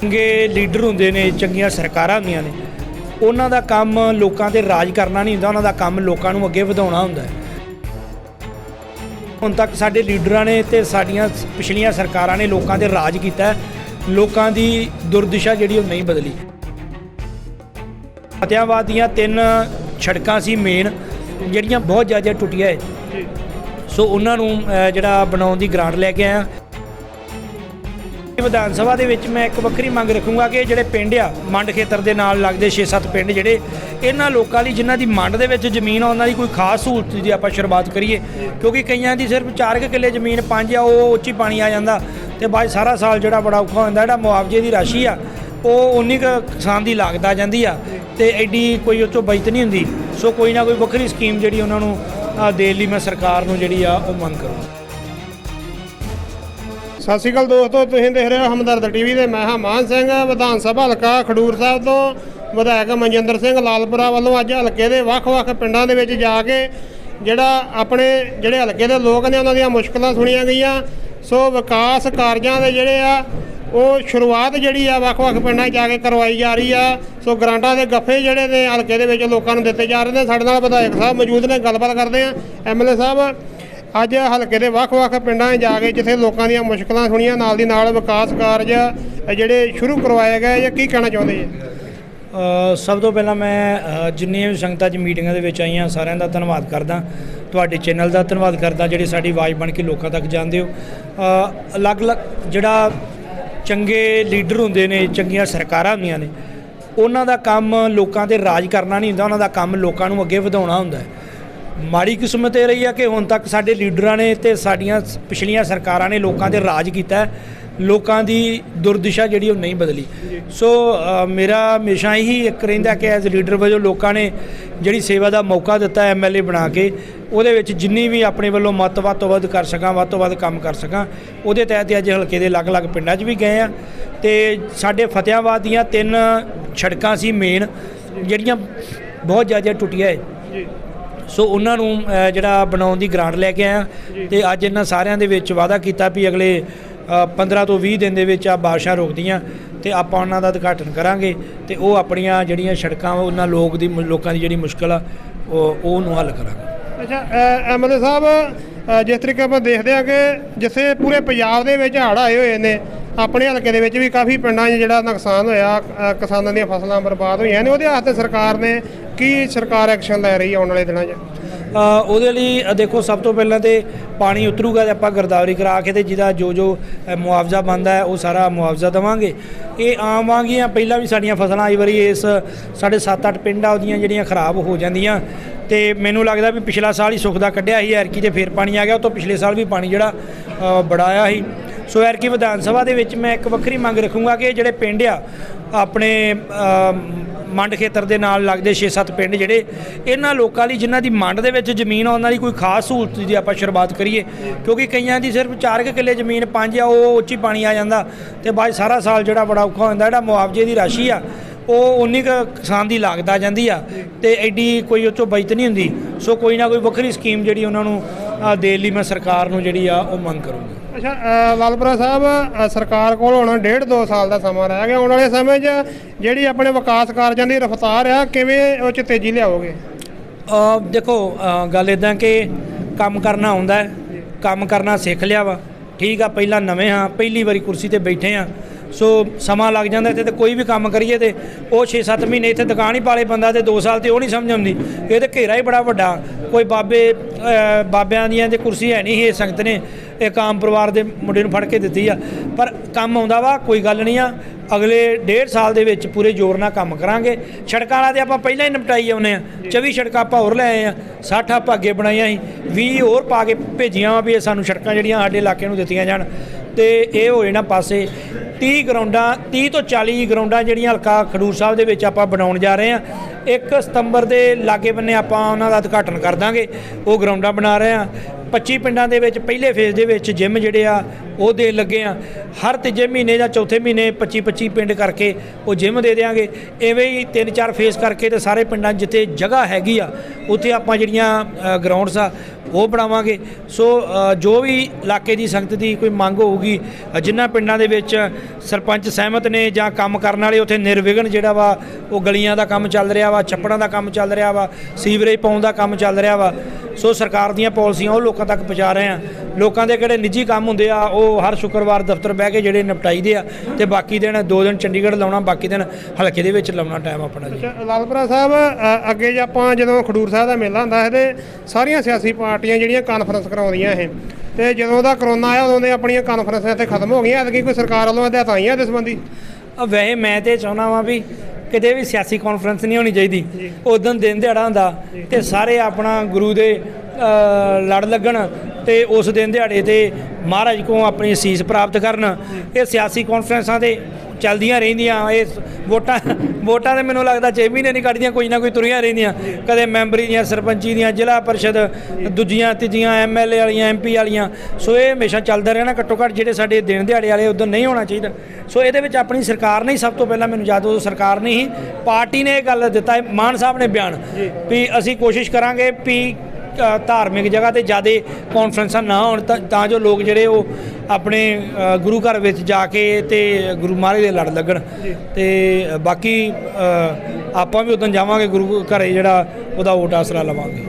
ਚੰਗੇ ਲੀਡਰ ਹੁੰਦੇ ਨੇ ਚੰਗੀਆਂ ਸਰਕਾਰਾਂ ਹੁੰਦੀਆਂ ਨੇ। ਉਹਨਾਂ ਦਾ ਕੰਮ ਲੋਕਾਂ ਤੇ ਰਾਜ ਕਰਨਾ ਨਹੀਂ ਹੁੰਦਾ ਉਹਨਾਂ ਦਾ ਕੰਮ ਲੋਕਾਂ ਨੂੰ ਅੱਗੇ ਵਧਾਉਣਾ ਹੁੰਦਾ ਹੈ। ਹੁਣ ਤੱਕ ਸਾਡੇ ਲੀਡਰਾਂ ਨੇ ਤੇ ਸਾਡੀਆਂ ਪਿਛਲੀਆਂ ਸਰਕਾਰਾਂ ਨੇ ਲੋਕਾਂ ਤੇ ਰਾਜ ਕੀਤਾ। ਲੋਕਾਂ ਦੀ ਦੁਰਦਿਸ਼ਾ ਜਿਹੜੀ ਉਹ ਨਹੀਂ ਬਦਲੀ। ਫਤਿਆਬਾਦ ਦੀਆਂ ਤਿੰਨ ਸੜਕਾਂ ਸੀ ਮੇਨ ਜਿਹੜੀਆਂ ਬਹੁਤ ਜ਼ਿਆਦਾ ਟੁੱਟੀਆਂ ਹੈ। ਸੋ ਉਹਨਾਂ ਨੂੰ ਜਿਹੜਾ ਬਣਾਉਣ ਦੀ ਗ੍ਰਾਂਟ ਲੈ ਕੇ ਆਇਆ। ਵਿਧਾਨ ਸਭਾ ਦੇ ਵਿੱਚ ਮੈਂ ਇੱਕ ਵੱਖਰੀ ਮੰਗ ਰੱਖੂੰਗਾ ਕਿ ਜਿਹੜੇ ਪਿੰਡ ਆ, ਮੰਡ ਖੇਤਰ ਦੇ ਨਾਲ ਲੱਗਦੇ 6-7 ਪਿੰਡ ਜਿਹੜੇ, ਇਹਨਾਂ ਲੋਕਾਂ ਲਈ ਜਿਨ੍ਹਾਂ ਦੀ ਮੰਡ ਦੇ ਵਿੱਚ ਜ਼ਮੀਨ ਆ, ਉਹਨਾਂ ਦੀ ਕੋਈ ਖਾਸ ਸਹੂਲਤ ਦੀ ਆਪਾਂ ਸ਼ੁਰੂਆਤ ਕਰੀਏ। ਕਿਉਂਕਿ ਕਈਆਂ ਦੀ ਸਿਰਫ 4 ਕਿੱਲੇ ਜ਼ਮੀਨ ਪੰਜ ਆ, ਉਹ ਉੱਚੀ ਪਾਣੀ ਆ ਜਾਂਦਾ ਤੇ ਬਾਅਦ ਸਾਰਾ ਸਾਲ ਜਿਹੜਾ ਬੜਾ ਔਖਾ ਹੁੰਦਾ, ਜਿਹੜਾ ਮੁਆਵਜ਼ੇ ਦੀ ਰਾਸ਼ੀ ਆ, ਉਹ ਉਨੀ ਕੁ ਕਿਸਾਨ ਦੀ ਲਾਗਤ ਆ ਜਾਂਦੀ ਆ ਤੇ ਐਡੀ ਕੋਈ ਉਹ 'ਚੋਂ ਬਚਤ ਨਹੀਂ ਹੁੰਦੀ। ਸੋ ਕੋਈ ਨਾ ਕੋਈ ਵੱਖਰੀ ਸਕੀਮ ਜਿਹੜੀ ਉਹਨਾਂ ਨੂੰ ਦੇਣ ਲਈ ਮੈਂ ਸਰਕਾਰ ਨੂੰ ਜਿਹੜੀ ਆ, ਉਹ ਮੰਗ ਕਰੂੰਗਾ। ਸਤਿ ਸ਼੍ਰੀ ਅਕਾਲ ਦੋਸਤੋ, ਤੁਸੀਂ ਦੇਖ ਰਹੇ ਹੋ ਹਮਦਰਦ ਟੀਵੀ ਤੇ ਮੈਂ ਹਾਂ ਮਾਨ ਸਿੰਘ, ਵਿਧਾਨ ਸਭਾ ਹਲਕਾ ਖਡੂਰ ਸਾਹਿਬ ਤੋਂ ਵਿਧਾਇਕ ਮਨਜਿੰਦਰ ਸਿੰਘ ਲਾਲਪੁਰਾ ਵੱਲੋਂ ਅੱਜ ਹਲਕੇ ਦੇ ਵੱਖ-ਵੱਖ ਪਿੰਡਾਂ ਦੇ ਵਿੱਚ ਜਾ ਕੇ ਜਿਹੜਾ ਆਪਣੇ ਜਿਹੜੇ ਹਲਕੇ ਦੇ ਲੋਕ ਨੇ, ਉਹਨਾਂ ਦੀਆਂ ਮੁਸ਼ਕਲਾਂ ਸੁਣੀਆਂ ਗਈਆਂ। ਸੋ ਵਿਕਾਸ ਕਾਰਜਾਂ ਦੇ ਜਿਹੜੇ ਆ, ਉਹ ਸ਼ੁਰੂਆਤ ਜਿਹੜੀ ਆ ਵੱਖ-ਵੱਖ ਪਿੰਡਾਂ 'ਚ ਜਾ ਕੇ ਕਰਵਾਈ ਜਾ ਰਹੀ ਆ। ਸੋ ਗਰਾਂਟਾਂ ਦੇ ਗੱਫੇ ਜਿਹੜੇ ਨੇ ਹਲਕੇ ਦੇ ਵਿੱਚ ਲੋਕਾਂ ਨੂੰ ਦਿੱਤੇ ਜਾ ਰਹੇ ਨੇ। ਸਾਡੇ ਨਾਲ ਵਿਧਾਇਕ ਸਾਹਿਬ ਮੌਜੂਦ ਨੇ, ਗੱਲਬਾਤ ਕਰਦੇ ਆ। ਐਮਐਲਏ ਸਾਹਿਬ ਅੱਜ ਹਲਕੇ ਦੇ ਵੱਖ-ਵੱਖ ਪਿੰਡਾਂ 'ਚ ਜਾ ਕੇ ਜਿੱਥੇ ਲੋਕਾਂ ਦੀਆਂ ਮੁਸ਼ਕਲਾਂ ਸੁਣੀਆਂ, ਨਾਲ ਦੀ ਨਾਲ ਵਿਕਾਸ ਕਾਰਜ ਜਿਹੜੇ ਸ਼ੁਰੂ ਕਰਵਾਏ ਗਏ ਜਾਂ ਕੀ ਕਹਿਣਾ ਚਾਹੁੰਦੇ ਜੀ? ਸਭ ਤੋਂ ਪਹਿਲਾਂ ਮੈਂ ਜਿੰਨੀਆਂ ਵੀ ਸੰਗਤਾਂ 'ਚ ਮੀਟਿੰਗਾਂ ਦੇ ਵਿੱਚ ਆਈਆਂ, ਸਾਰਿਆਂ ਦਾ ਧੰਨਵਾਦ ਕਰਦਾ। ਤੁਹਾਡੇ ਚੈਨਲ ਦਾ ਧੰਨਵਾਦ ਕਰਦਾ, ਜਿਹੜੇ ਸਾਡੀ ਆਵਾਜ਼ ਬਣ ਕੇ ਲੋਕਾਂ ਤੱਕ ਜਾਂਦੇ ਹੋ। ਅਲੱਗ-ਅਲੱਗ ਜਿਹੜਾ ਚੰਗੇ ਲੀਡਰ ਹੁੰਦੇ ਨੇ, ਚੰਗੀਆਂ ਸਰਕਾਰਾਂ ਹੁੰਦੀਆਂ ਨੇ, ਉਹਨਾਂ ਦਾ ਕੰਮ ਲੋਕਾਂ ਤੇ ਰਾਜ ਕਰਨਾ ਨਹੀਂ ਹੁੰਦਾ, ਉਹਨਾਂ ਦਾ ਕੰਮ ਲੋਕਾਂ ਨੂੰ ਅੱਗੇ ਵਧਾਉਣਾ ਹੁੰਦਾ ਹੈ। ਮਾੜੀ ਕਿਸਮਤ ਇਹ ਰਹੀ ਆ ਕਿ ਹੁਣ ਤੱਕ ਸਾਡੇ ਲੀਡਰਾਂ ਨੇ ਤੇ ਸਾਡੀਆਂ ਪਿਛਲੀਆਂ ਸਰਕਾਰਾਂ ਨੇ ਲੋਕਾਂ ਤੇ ਰਾਜ ਕੀਤਾ ਲੋਕਾਂ ਦੀ ਦੁਰਦਿਸ਼ਾ ਜਿਹੜੀ ਉਹ ਨਹੀਂ ਬਦਲੀ। ਸੋ ਮੇਰਾ ਹਮੇਸ਼ਾ ਹੀ ਇੱਕ ਰਹਿੰਦਾ ਕਿ ਐਜ਼ ਲੀਡਰ ਵਜੋਂ ਲੋਕਾਂ ਨੇ ਜਿਹੜੀ ਸੇਵਾ ਦਾ ਮੌਕਾ ਦਿੱਤਾ ਐਮਐਲਏ ਬਣਾ ਕੇ, ਉਹਦੇ ਵਿੱਚ ਜਿੰਨੀ ਵੀ ਆਪਣੇ ਵੱਲੋਂ ਮਤ ਵੱਧ ਤੋਂ ਵੱਧ ਕਰ ਸਕਾਂ, ਵੱਧ ਤੋਂ ਵੱਧ ਕੰਮ ਕਰ ਸਕਾਂ, ਉਹਦੇ ਤਹਿਤ ਅੱਜ ਹਲਕੇ ਦੇ ਅਲੱਗ-ਅਲੱਗ ਪਿੰਡਾਂ 'ਚ ਵੀ ਗਏ ਆ। ਤੇ ਸਾਡੇ ਫਤਿਆਬਾਦ ਦੀਆਂ ਤਿੰਨ ਸੜਕਾਂ ਸੀ ਮੇਨ ਜਿਹੜੀਆਂ ਬਹੁਤ ਜ਼ਿਆਦਾ ਟੁੱਟੀਆਂ ਹੈ ਸੋ ਉਹਨਾਂ ਨੂੰ ਜਿਹੜਾ ਬਣਾਉਣ ਦੀ ਗ੍ਰਾਂਟ ਲੈ ਕੇ ਆਇਆ ਤੇ ਅੱਜ ਇਹਨਾਂ ਸਾਰਿਆਂ ਦੇ ਵਿੱਚ ਵਾਅਦਾ ਕੀਤਾ ਵੀ ਅਗਲੇ ਅ, 15 ਤੋਂ 20 ਦਿਨ ਦੇ ਵਿੱਚ ਆ ਬਾਰਿਸ਼ਾਂ ਰੁਕਦੀਆਂ ਤੇ ਆਪਾਂ ਉਹਨਾਂ ਦਾ ਉਦਘਾਟਨ ਕਰਾਂਗੇ ਤੇ ਉਹ ਆਪਣੀਆਂ ਜਿਹੜੀਆਂ ਸੜਕਾਂ ਵਾ, ਉਹਨਾਂ ਲੋਕ ਦੀ ਲੋਕਾਂ ਦੀ ਜਿਹੜੀ ਮੁਸ਼ਕਲ ਆ ਉਹ ਉਹਨੂੰ ਹੱਲ ਕਰਾਂਗੇ। ਅੱਛਾ ਐਮਐਲਏ ਸਾਹਿਬ ਜਿਸ ਤਰੀਕੇ ਆਪਾਂ ਦੇਖਦੇ ਆ ਕਿ ਜਿੱਥੇ ਪੂਰੇ ਪੰਜਾਬ ਦੇ ਵਿੱਚ ਹੜ੍ਹ ਆਏ ਹੋਏ ਨੇ ਆਪਣੇ ਹਲਕੇ ਦੇ ਵਿੱਚ ਵੀ ਕਾਫੀ ਪਿੰਡਾਂ 'ਚ ਜਿਹੜਾ ਨੁਕਸਾਨ ਹੋਇਆ ਕਿਸਾਨਾਂ ਦੀਆਂ ਫਸਲਾਂ ਬਰਬਾਦ ਹੋਈਆਂ ਨੇ ਉਹਦੇ ਵਾਸਤੇ ਸਰਕਾਰ ਨੇ ਕੀ ਸਰਕਾਰ ਐਕਸ਼ਨ ਲੈ ਰਹੀ ਹੈ ਆਉਣ ਵਾਲੇ ਦਿਨਾਂ 'ਚ? ਉਹਦੇ ਲਈ ਦੇਖੋ ਸਭ ਤੋਂ ਪਹਿਲਾਂ ਤੇ ਪਾਣੀ ਉਤਰੂਗਾ ਤੇ ਆਪਾਂ ਗਰਦਾਵਰੀ ਕਰਾ ਕੇ ਤੇ ਜਿਹਦਾ ਜੋ ਜੋ ਮੁਆਵਜ਼ਾ ਬਣਦਾ ਹੈ ਉਹ ਸਾਰਾ ਮੁਆਵਜ਼ਾ ਦੇਵਾਂਗੇ। ਇਹ ਆਮ ਵਾਂਗੀਆਂ ਪਹਿਲਾਂ ਵੀ ਸਾਡੀਆਂ ਫਸਲਾਂ ਆਈ ਵਾਰੀ ਇਸ ਸਾਡੇ 7-8 ਪਿੰਡ ਆ ਉਹਦੀਆਂ ਜਿਹੜੀਆਂ ਖਰਾਬ ਹੋ ਜਾਂਦੀਆਂ। ਤੇ ਮੈਨੂੰ ਲੱਗਦਾ ਵੀ ਪਿਛਲਾ ਸਾਲ ਹੀ ਸੁੱਖ ਦਾ ਕੱਢਿਆ ਸੀ ਐਰਕੀ ਤੇ ਫੇਰ ਪਾਣੀ ਆ ਗਿਆ ਉਹ ਤੋਂ ਪਿਛਲੇ ਸਾਲ ਵੀ ਪਾਣੀ ਜਿਹੜਾ ਅ, ਬੜਾ ਆਇਆ ਸੀ। ਸੋ ਐਰਕੀ ਵਿਧਾਨ ਸਭਾ ਦੇ ਵਿੱਚ ਮੈਂ ਇੱਕ ਵੱਖਰੀ ਮੰਗ ਰੱਖੂੰਗਾ ਕਿ ਜਿਹੜੇ ਪਿੰਡ ਆ, ਆਪਣੇ ਮੰਡ ਖੇਤਰ ਦੇ ਨਾਲ ਲੱਗਦੇ 6-7 ਪਿੰਡ ਜਿਹੜੇ, ਇਹਨਾਂ ਲੋਕਾਂ ਲਈ ਜਿਨ੍ਹਾਂ ਦੀ ਮੰਡ ਦੇ ਵਿੱਚ ਜ਼ਮੀਨ ਆ, ਉਹਨਾਂ ਦੀ ਕੋਈ ਖਾਸ ਸਹੂਲਤ ਦੀ ਆਪਾਂ ਸ਼ੁਰੂਆਤ ਕਰੀਏ। ਕਿਉਂਕਿ ਕਈਆਂ ਦੀ ਸਿਰਫ 4 ਕਿੱਲੇ ਜ਼ਮੀਨ ਪੰਜ ਆ, ਉਹ ਉੱਚੀ ਪਾਣੀ ਆ ਜਾਂਦਾ ਤੇ ਬਾਅਦ ਸਾਰਾ ਸਾਲ ਜਿਹੜਾ ਬੜਾ ਔਖਾ ਹੁੰਦਾ, ਜਿਹੜਾ ਮੁਆਵਜ਼ੇ ਦੀ ਰਾਸ਼ੀ ਆ, ਉਹ ਉਨੀ ਕੁ ਕਿਸਾਨ ਦੀ ਲਾਗਤ ਆ ਜਾਂਦੀ ਆ ਤੇ ਐਡੀ ਕੋਈ ਉਹ 'ਚੋਂ ਬਚਤ ਨਹੀਂ ਹੁੰਦੀ। ਸੋ ਕੋਈ ਨਾ ਕੋਈ ਵੱਖਰੀ ਸਕੀਮ ਜਿਹੜੀ ਉਹਨਾਂ ਨੂੰ ਦੇਣ ਲਈ ਮੈਂ ਸਰਕਾਰ ਨੂੰ ਜਿਹੜੀ ਆ, ਉਹ ਮੰਗ ਕਰੂੰਗਾ। ਲਾਲਪੁਰਾ ਸਾਹਿਬ ਅ, ਸਰਕਾਰ ਕੋਲ ਹੁਣ ਡੇਢ ਦੋ ਸਾਲ ਦਾ ਸਮਾਂ ਰਹਿ ਗਿਆ। ਆਉਣ ਵਾਲੇ ਸਮੇਂ 'ਚ ਜਿਹੜੀ ਆਪਣੇ ਵਿਕਾਸ ਕਾਰਜਾਂ ਦੀ ਰਫ਼ਤਾਰ ਆ ਕਿਵੇਂ ਉਹ 'ਚ ਤੇਜ਼ੀ ਲਿਆਓਗੇ? ਅ, ਦੇਖੋ ਅ, ਗੱਲ ਇਦਾਂ ਕਿ ਕੰਮ ਕਰਨਾ ਆਉਂਦਾ ਹੈ ਕੰਮ ਕਰਨਾ ਸਿੱਖ ਲਿਆ ਵਾ। ਠੀਕ ਆ ਪਹਿਲਾਂ ਨਵੇਂ ਹਾਂ ਪਹਿਲੀ ਵਾਰੀ ਕੁਰਸੀ ਤੇ ਬੈਠੇ ਹਾਂ। ਸੋ ਸਮਾਂ ਲੱਗ ਜਾਂਦਾ ਇੱਥੇ ਤੇ ਕੋਈ ਵੀ ਕੰਮ ਕਰੀਏ ਤੇ ਉਹ 6-7 ਮਹੀਨੇ ਇੱਥੇ ਦੁਕਾਨ ਹੀ ਪਾਲੇ ਬੰਦਾ ਤੇ 2 ਸਾਲ ਤੇ ਉਹ ਨਹੀਂ ਸਮਝ ਆਉਂਦੀ। ਇਹ ਤੇ ਘੇਰਾ ਹੀ ਬੜਾ ਵੱਡਾ। ਕੋਈ ਬਾਬੇ ਅ, ਬਾਬਿਆਂ ਦੀਆਂ ਤੇ ਕੁਰਸੀ ਹੈ ਨਹੀਂ ਇਹ ਸੰਗਤ ਨੇ। ਇੱਕ ਆਮ ਪਰਿਵਾਰ ਦੇ ਮੁੰਡੇ ਨੂੰ ਫੜ ਕੇ ਦਿੱਤੀ ਆ। ਪਰ ਕੰਮ ਆਉਂਦਾ ਵਾ, ਕੋਈ ਗੱਲ ਨਹੀਂ ਆ। ਅਗਲੇ ਡੇਢ ਸਾਲ ਦੇ ਵਿੱਚ ਪੂਰੇ ਜ਼ੋਰ ਨਾਲ ਕੰਮ ਕਰਾਂਗੇ। ਸੜਕਾਂ ਵਾਲਾ ਤੇ ਆਪਾਂ ਪਹਿਲਾਂ ਹੀ ਨਿਪਟਾਈ ਆਉਨੇ ਆ। 24 ਸੜਕਾਂ ਆਪਾਂ ਹੋਰ ਲੈ ਆਏ ਆ। 60 ਆਪਾਂ ਅੱਗੇ ਬਣਾਈਆਂ ਸੀ। 20 ਹੋਰ ਪਾ ਕੇ ਭੇਜੀਆਂ ਵਾ ਵੀ ਇਹ ਸਾਨੂੰ ਸੜਕਾਂ ਜਿਹੜੀਆਂ ਸਾਡੇ ਇਲਾਕੇ ਨੂੰ ਦਿੱਤੀਆਂ ਜਾਣ। ਤੇ ਇਹ ਹੋਏ ਨਾ ਪਾਸੇ। 30 ਗਰਾਊਂਡਾਂ 30 ਤੋਂ 40 ਗਰਾਊਂਡਾਂ ਜਿਹੜੀਆਂ ਹਲਕਾ ਖਡੂਰ ਸਾਹਿਬ ਦੇ ਵਿੱਚ ਆਪਾਂ ਬਣਾਉਣ ਜਾ ਰਹੇ ਆ। 1 ਸਤੰਬਰ ਦੇ ਲਾਗੇ ਬੰਨੇ ਆਪਾਂ ਉਹਨਾਂ ਦਾ ਉਦਘਾਟਨ ਕਰ ਦਾਂਗੇ। ਉਹ ਗਰਾਊਂਡਾਂ ਬਣਾ ਰਹੇ ਆ। 25 ਪਿੰਡਾਂ ਦੇ ਵਿੱਚ ਪਹਿਲੇ ਫੇਜ਼ ਦੇ ਵਿੱਚ ਜਿਮ ਜਿਹੜੇ ਆ ਉਹ ਦੇਣ ਲੱਗੇ ਆ। ਹਰ ਤੀਜੇ ਮਹੀਨੇ ਜਾਂ ਚੌਥੇ ਮਹੀਨੇ 25 25 ਪਿੰਡ ਕਰਕੇ ਉਹ ਜਿਮ ਦੇ ਦੇਾਂਗੇ ਐਵੇਂ ਹੀ ਤਿੰਨ ਚਾਰ ਫੇਜ਼ ਕਰਕੇ ਤੇ ਸਾਰੇ ਪਿੰਡਾਂ ਜਿੱਥੇ ਜਗ੍ਹਾ ਹੈਗੀ ਆ ਉੱਥੇ ਆਪਾਂ ਜਿਹੜੀਆਂ ਗਰਾਊਂਡਸ ਆ ਉਹ ਬਣਾਵਾਂਗੇ। ਸੋ ਜੋ ਵੀ ਇਲਾਕੇ ਦੀ ਸੰਗਤ ਦੀ ਕੋਈ ਮੰਗ ਹੋਊਗੀ ਅ, ਜਿਨ੍ਹਾਂ ਪਿੰਡਾਂ ਦੇ ਵਿੱਚ ਸਰਪੰਚ ਸਹਿਮਤ ਨੇ ਜਾਂ ਕੰਮ ਕਰਨ ਵਾਲੇ ਉੱਥੇ ਨਿਰਵਿਘਨ ਜਿਹੜਾ ਵਾ ਉਹ ਗਲੀਆਂ ਦਾ ਕੰਮ ਚੱਲ ਰਿਹਾ ਵਾ ਛੱਪੜਾਂ ਦਾ ਕੰਮ ਚੱਲ ਰਿਹਾ ਵਾ ਸੀਵਰੇਜ ਪਾਉਣ ਦਾ ਕੰਮ ਚੱਲ ਰਿਹਾ ਵਾ ਸੋ ਸਰਕਾਰ ਦੀਆਂ ਪਾਲਿਸੀਆਂ ਉਹ ਲੋਕਾਂ ਤੱਕ ਪਹੁੰਚਾ ਰਹੇ ਆ। ਲੋਕਾਂ ਦੇ ਕਿਹੜੇ ਨਿੱਜੀ ਕੰਮ ਹੁੰਦੇ ਆ ਉਹ ਹਰ ਸ਼ੁੱਕਰਵਾਰ ਦਫ਼ਤਰ ਬਹਿ ਕੇ ਜਿਹੜੇ ਨਿਪਟਾਈਦੇ ਆ ਤੇ ਬਾਕੀ ਦਿਨ ਦੋ ਦਿਨ ਚੰਡੀਗੜ੍ਹ ਲਾਉਣਾ ਬਾਕੀ ਦਿਨ ਹਲਕੇ ਦੇ ਵਿੱਚ ਲਾਉਣਾ ਟਾਈਮ ਆਪਣਾ ਜੀ। ਲਾਲਪੁਰਾ ਸਾਹਿਬ ਅੱਗੇ ਜੇ ਆਪਾਂ ਜਦੋਂ ਖਡੂਰ ਸਾਹਿਬ ਦਾ ਮੇਲਾ ਹੁੰਦਾ ਹੈ ਤੇ ਸਾਰੀਆਂ ਸਿਆਸੀ ਪਾਰਟੀਆਂ ਜਿਹੜੀਆਂ ਕਾਨਫਰੰਸ ਕਰਾਉਂਦੀਆਂ ਇਹ ਤੇ ਜਦੋਂ ਦਾ ਕਰੋਨਾ ਆਇਆ ਉਦੋਂ ਦੇ ਆਪਣੀਆਂ ਕਾਨਫਰੰਸਾਂ ਇੱਥੇ ਖਤਮ ਹੋ ਗਈਆਂ ਐਤਕੀ ਕੋਈ ਸਰਕਾਰ ਵੱਲੋਂ ਹਦਾਇਤਾਂ ਆਈਆਂ ਇਸ ਸੰਬੰਧੀ? ਵੈਸੇ ਮੈਂ ਤੇ ਚਾਹੁੰਦਾ ਵਾਂ ਵੀ ਕਿਤੇ ਵੀ ਸਿਆਸੀ ਕਾਨਫਰੰਸ ਨਹੀਂ ਹੋਣੀ ਚਾਹੀਦੀ। ਉਦੋਂ ਦਿਨ ਦਿਹਾੜਾ ਹੁੰਦਾ ਤੇ ਸਾਰੇ ਆਪਣਾ ਗੁਰੂ ਦੇ ਲੜ ਲੱਗਣ। ਤੇ ਉਸ ਦਿਨ ਦਿਹਾੜੇ ਤੇ ਮਹਾਰਾਜ ਕੋਲੋਂ ਆਪਣੀ ਅਸੀਸ ਪ੍ਰਾਪਤ ਕਰਨ। ਇਹ ਸਿਆਸੀ ਕਾਨਫਰੰਸਾਂ ਤੇ ਚੱਲਦੀਆਂ ਰਹਿੰਦੀਆਂ ਇਹ ਵੋਟਾਂ ਵੋਟਾਂ ਦੇ ਮੈਨੂੰ ਲੱਗਦਾ 6 ਮਹੀਨੇ ਨਹੀਂ ਕੱਢਦੀਆਂ ਕੋਈ ਨਾ ਕੋਈ ਤੁਰੀਆਂ ਰਹਿੰਦੀਆਂ। ਕਦੇ ਮੈਂਬਰੀ ਦੀਆਂ ਸਰਪੰਚੀ ਦੀਆਂ ਜ਼ਿਲ੍ਹਾ ਪਰਿਸ਼ਦ ਦੂਜੀਆਂ ਤੀਜੀਆਂ ਐਮਐਲਏ ਵਾਲੀਆਂ ਐਮਪੀ ਵਾਲੀਆਂ। ਸੋ ਇਹ ਹਮੇਸ਼ਾ ਚੱਲਦਾ ਰਹਿਣਾ ਘੱਟੋ ਘੱਟ ਜਿਹੜੇ ਸਾਡੇ ਦਿਨ ਦਿਹਾੜੇ ਵਾਲੇ ਉਦੋਂ ਨਹੀਂ ਹੋਣਾ ਚਾਹੀਦਾ। ਸੋ ਇਹਦੇ ਵਿੱਚ ਆਪਣੀ ਸਰਕਾਰ ਨੇ ਹੀ ਸਭ ਤੋਂ ਪਹਿਲਾਂ ਮੈਨੂੰ ਯਾਦ ਉਦੋਂ ਸਰਕਾਰ ਨੇ ਹੀ ਪਾਰਟੀ ਨੇ ਇਹ ਗੱਲ ਦਿੱਤਾ ਮਾਨ ਸਾਹਿਬ ਨੇ ਬਿਆਨ ਵੀ ਅਸੀਂ ਕੋਸ਼ਿਸ਼ ਕਰਾਂਗੇ ਵੀ ਧਾਰਮਿਕ ਜਗ੍ਹਾ ਤੇ ਜ਼ਿਆਦਾ ਕਾਨਫਰੰਸਾਂ ਨਾ ਹੋਣ ਤਾਂ ਜੋ ਲੋਕ ਜਿਹੜੇ ਉਹ ਆਪਣੇ ਗੁਰੂ ਘਰ ਵਿੱਚ ਜਾ ਕੇ ਤੇ ਗੁਰੂ ਮਹਾਰਾਜ ਦੇ ਲੜ ਲੱਗਣ। ਤੇ ਬਾਕੀ ਆਪਾਂ ਵੀ ਉਦੋਂ ਜਾਵਾਂਗੇ ਗੁਰੂ ਘਰੇ ਜਿਹੜਾ ਉਹਦਾ ਓਟ ਆਸਰਾ ਲਵਾਂਗੇ।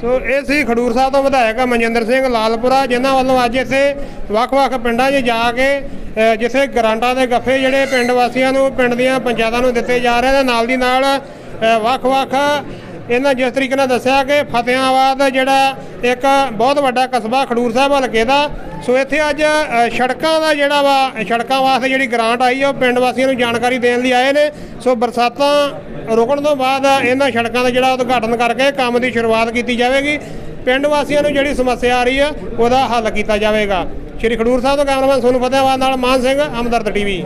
ਸੋ ਇਹ ਸੀ ਖਡੂਰ ਸਾਹਿਬ ਤੋਂ ਵਿਧਾਇਕ ਮਨਜਿੰਦਰ ਸਿੰਘ ਲਾਲਪੁਰਾ ਜਿਨ੍ਹਾਂ ਵੱਲੋਂ ਅੱਜ ਇੱਥੇ ਵੱਖ-ਵੱਖ ਪਿੰਡਾਂ 'ਚ ਜਾ ਕੇ ਜਿੱਥੇ ਗਰਾਂਟਾਂ ਦੇ ਗੱਫੇ ਜਿਹੜੇ ਪਿੰਡ ਵਾਸੀਆਂ ਨੂੰ ਪਿੰਡ ਦੀਆਂ ਪੰਚਾਇਤਾਂ ਨੂੰ ਦਿੱਤੇ ਜਾ ਰਹੇ ਨੇ ਨਾਲ ਦੀ ਨਾਲ ਵੱਖ-ਵੱਖ ਇਹਨਾਂ ਜਿਸ ਤਰੀਕੇ ਨਾਲ ਦੱਸਿਆ ਕਿ ਫਤਿਆਬਾਦ ਜਿਹੜਾ ਇੱਕ ਬਹੁਤ ਵੱਡਾ ਕਸਬਾ ਖਡੂਰ ਸਾਹਿਬ ਹਲਕੇ ਦਾ, ਸੋ ਇੱਥੇ ਅੱਜ ਸੜਕਾਂ ਦਾ ਜਿਹੜਾ ਵਾ, ਸੜਕਾਂ ਵਾਸਤੇ ਜਿਹੜੀ ਗ੍ਰਾਂਟ ਆਈ ਆ, ਉਹ ਪਿੰਡ ਵਾਸੀਆਂ ਨੂੰ ਜਾਣਕਾਰੀ ਦੇਣ ਲਈ ਆਏ ਨੇ। ਸੋ ਬਰਸਾਤਾਂ ਰੁਕਣ ਤੋਂ ਬਾਅਦ ਇਹਨਾਂ ਸੜਕਾਂ ਦਾ ਜਿਹੜਾ ਉਦਘਾਟਨ ਕਰਕੇ ਕੰਮ ਦੀ ਸ਼ੁਰੂਆਤ ਕੀਤੀ ਜਾਵੇਗੀ। ਪਿੰਡ ਵਾਸੀਆਂ ਨੂੰ ਜਿਹੜੀ ਸਮੱਸਿਆ ਆ ਰਹੀ ਹੈ ਉਹਦਾ ਹੱਲ ਕੀਤਾ ਜਾਵੇਗਾ। ਸ਼੍ਰੀ ਖਡੂਰ ਸਾਹਿਬ ਤੋਂ ਕੈਮਰਾਮੈਨ ਸੋਨੂੰ ਫਤਿਆਬਾਦ ਨਾਲ ਮਾਨ ਸਿੰਘ ਹਮਦਰਦ ਟੀਵੀ।